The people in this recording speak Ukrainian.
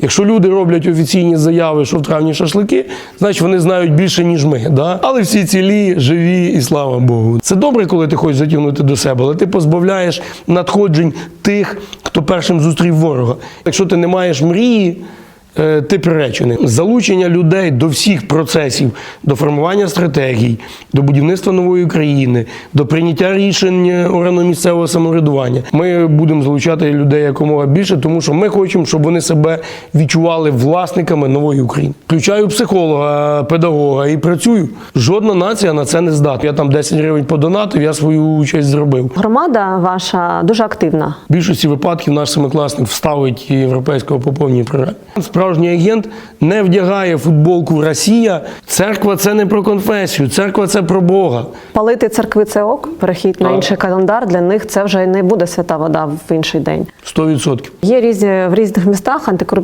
Якщо люди роблять офіційні заяви, що в травні шашлики, значить вони знають більше, ніж ми. Да? Але всі цілі, живі і слава Богу. Це добре, коли ти хочеш затягнути до себе, але ти позбавляєш надходжень тих, хто першим зустрів ворога. Якщо ти не маєш мрії, ти приречений. Залучення людей до всіх процесів, до формування стратегій, до будівництва нової країни, до прийняття рішень органу місцевого самоврядування. Ми будемо залучати людей якомога більше, тому що ми хочемо, щоб вони себе відчували власниками нової України. Включаю психолога, педагога і працюю. Жодна нація на це не здатна. Я там 10 гривень подонатив, я свою участь зробив. Громада ваша дуже активна. В більшості випадків наш семикласник вставить європейського по повній програмі. Справжній агент не вдягає футболку Росія. Церква це не про конфесію, церква це про Бога. Палити церкви це ок, перехід на інший календар. Для них це вже не буде свята вода в інший день. 100%. Є різні в різних містах антикорупційні